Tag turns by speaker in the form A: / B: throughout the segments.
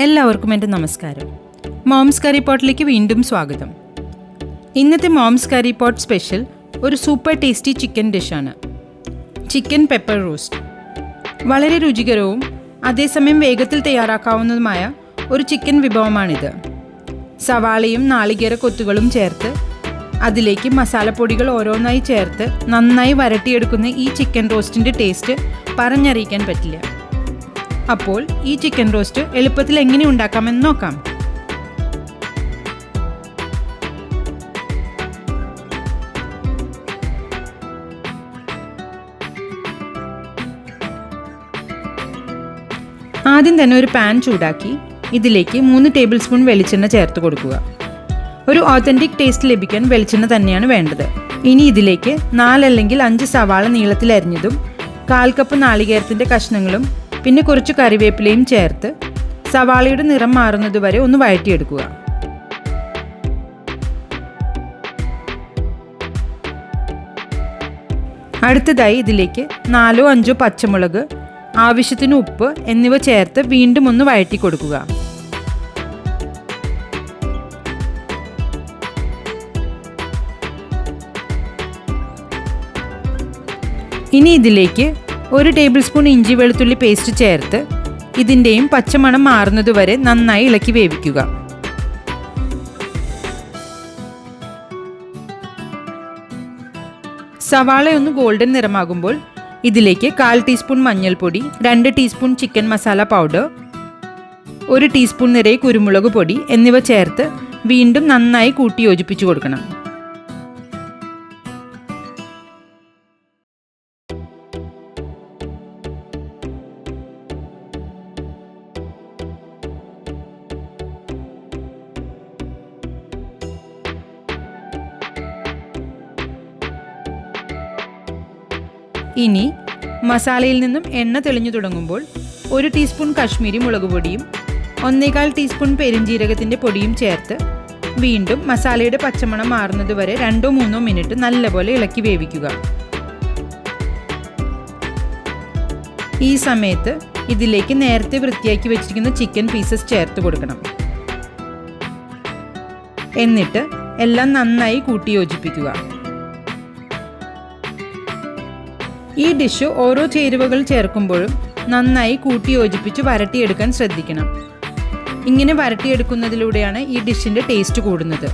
A: എല്ലാവർക്കും എന്റെ നമസ്കാരം. മോംസ് കറി പോട്ടിലേക്ക് വീണ്ടും സ്വാഗതം. ഇന്നത്തെ മോംസ് കറി പോട്ട് സ്പെഷ്യൽ ഒരു സൂപ്പർ ടേസ്റ്റി ചിക്കൻ ഡിഷാണ്. Chicken pepper roast. വളരെ രുചികരവും അതേസമയം വേഗത്തിൽ തയ്യാറാക്കാവുന്നതുമായ ഒരു ചിക്കൻ വിഭവമാണിത്. സവാളയും നാളികേര കൊത്തുകളും ചേർത്ത് അതിലേക്ക് മസാലപ്പൊടികൾ ഓരോന്നായി ചേർത്ത് നന്നായി വരട്ടിയെടുക്കുന്ന ഈ ചിക്കൻ റോസ്റ്റിന്റെ ടേസ്റ്റ് പറഞ്ഞറിയിക്കാൻ പറ്റില്ല. അപ്പോൾ ഈ ചിക്കൻ റോസ്റ്റ് എളുപ്പത്തിൽ എങ്ങനെ ഉണ്ടാക്കാമെന്ന് നോക്കാം. ആദ്യം തന്നെ ഒരു പാൻ ചൂടാക്കി ഇതിലേക്ക് മൂന്ന് ടേബിൾ സ്പൂൺ വെളിച്ചെണ്ണ ചേർത്ത് കൊടുക്കുക. ഒരു ഓത്തന്റിക് ടേസ്റ്റ് ലഭിക്കാൻ വെളിച്ചെണ്ണ തന്നെയാണ് വേണ്ടത്. ഇനി ഇതിലേക്ക് നാലല്ലെങ്കിൽ അഞ്ച് സവാള നീളത്തിൽ അരിഞ്ഞതും കാൽ കപ്പ് നാളികേരത്തിന്റെ കഷ്ണങ്ങളും പിന്നെ കുറച്ച് കറിവേപ്പിലയും ചേർത്ത് സവാളയുടെ നിറം മാറുന്നതുവരെ ഒന്ന് വഴറ്റിയെടുക്കുക. അടുത്തതായി ഇതിലേക്ക് നാലോ അഞ്ചോ പച്ചമുളക് ആവശ്യത്തിന് ഉപ്പ് എന്നിവ ചേർത്ത് വീണ്ടും ഒന്ന് വഴറ്റി കൊടുക്കുക ഇനി ഇതിലേക്ക് ഒരു ടേബിൾ സ്പൂൺ ഇഞ്ചി വെളുത്തുള്ളി പേസ്റ്റ് ചേർത്ത് ഇതിന്റെയും പച്ചമണം മാറുന്നതുവരെ നന്നായി ഇളക്കി വേവിക്കുക. സവാള ഒന്ന് ഗോൾഡൻ നിറമാകുമ്പോൾ ഇതിലേക്ക് കാൽ ടീസ്പൂൺ മഞ്ഞൾപ്പൊടി രണ്ട് ടീസ്പൂൺ ചിക്കൻ മസാല പൗഡർ ഒരു ടീസ്പൂൺ നിറയെ കുരുമുളക് പൊടി എന്നിവ ചേർത്ത് വീണ്ടും നന്നായി കൂട്ടി യോജിപ്പിച്ചു കൊടുക്കണം. ഇനി മസാലയിൽ നിന്നും എണ്ണ തെളിഞ്ഞു തുടങ്ങുമ്പോൾ ഒരു ടീസ്പൂൺ കശ്മീരി മുളക് പൊടിയും ഒന്നേകാൽ ടീസ്പൂൺ പെരുംജീരകത്തിന്റെ പൊടിയും ചേർത്ത് വീണ്ടും മസാലയുടെ പച്ചമണം മാറുന്നത് വരെ രണ്ടോ മൂന്നോ മിനിറ്റ് നല്ലപോലെ ഇളക്കി വേവിക്കുക. ഈ സമയത്ത് ഇതിലേക്ക് നേരത്തെ വൃത്തിയാക്കി വെച്ചിരിക്കുന്ന ചിക്കൻ പീസസ് ചേർത്ത് കൊടുക്കണം. എന്നിട്ട് എല്ലാം നന്നായി കൂട്ടി യോജിപ്പിക്കുക ഈ ഡിഷ് ഓരോ ചേരുവകൾ ചേർക്കുമ്പോഴും നന്നായി കൂട്ടി യോജിപ്പിച്ച് വരട്ടിയെടുക്കാൻ ശ്രദ്ധിക്കണം. ഇങ്ങനെ വരട്ടിയെടുക്കുന്നതിലൂടെയാണ് ഈ ഡിഷിന്റെ ടേസ്റ്റ് കൂടുന്നത്.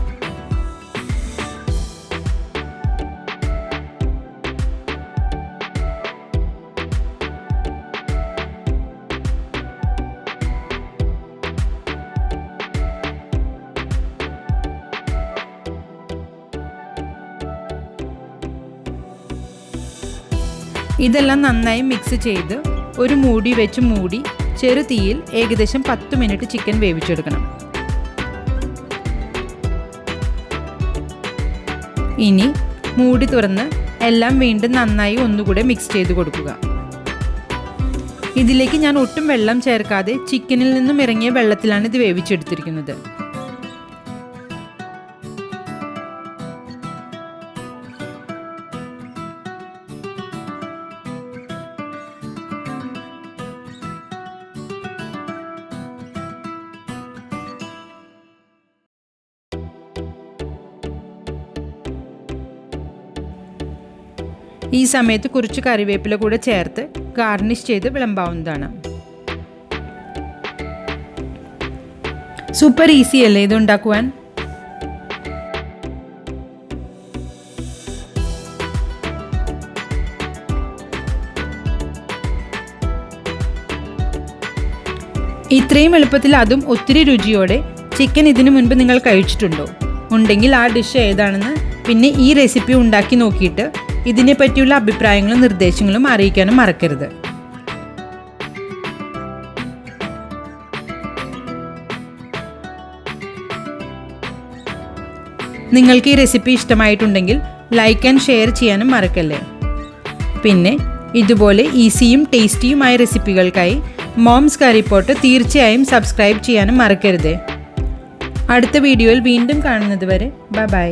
A: ഇതെല്ലാം നന്നായി മിക്സ് ചെയ്ത് ഒരു മൂടി വെച്ച് മൂടി ചെറു തീയിൽ ഏകദേശം പത്ത് മിനിറ്റ് ചിക്കൻ വേവിച്ചെടുക്കണം. ഇനി മൂടി തുറന്ന് എല്ലാം വീണ്ടും നന്നായി ഒന്നുകൂടെ മിക്സ് ചെയ്ത് കൊടുക്കുക. ഇതിലേക്ക് ഞാൻ ഒട്ടും വെള്ളം ചേർക്കാതെ ചിക്കനിൽ നിന്നും ഇറങ്ങിയ വെള്ളത്തിലാണ് ഇത് വേവിച്ചെടുത്തിരിക്കുന്നത്. ഈ സമയത്ത് കുറച്ച് കറിവേപ്പില കൂടെ ചേർത്ത് ഗാർണിഷ് ചെയ്ത് വിളമ്പാവുന്നതാണ്. സൂപ്പർ ഈസി അല്ലേ ഇത് ഉണ്ടാക്കുവാൻ? ഇത്രയും എളുപ്പത്തിൽ അതും ഒത്തിരി രുചിയോടെ ചിക്കൻ ഇതിനു മുൻപ് നിങ്ങൾ കഴിച്ചിട്ടുണ്ടോ? ഉണ്ടെങ്കിൽ ആ ഡിഷ് ഏതാണെന്ന് പിന്നെ ഈ റെസിപ്പി ഉണ്ടാക്കി നോക്കിയിട്ട് ഇതിനെ പറ്റിയുള്ള അഭിപ്രായങ്ങളും നിർദ്ദേശങ്ങളും അറിയിക്കാനും മറക്കരുത്. നിങ്ങൾക്ക് ഈ റെസിപ്പി ഇഷ്ടമായിട്ടുണ്ടെങ്കിൽ ലൈക്ക് ആൻഡ് ഷെയർ ചെയ്യാനും മറക്കല്ലേ? പിന്നെ ഇതുപോലെ ഈസിയും ടേസ്റ്റിയുമായ റെസിപ്പികൾക്കായി മോംസ് കറി പോട്ട് തീർച്ചയായും സബ്സ്ക്രൈബ് ചെയ്യാനും മറക്കരുതേ. അടുത്ത വീഡിയോയിൽ വീണ്ടും കാണുന്നത് വരെ ബൈ.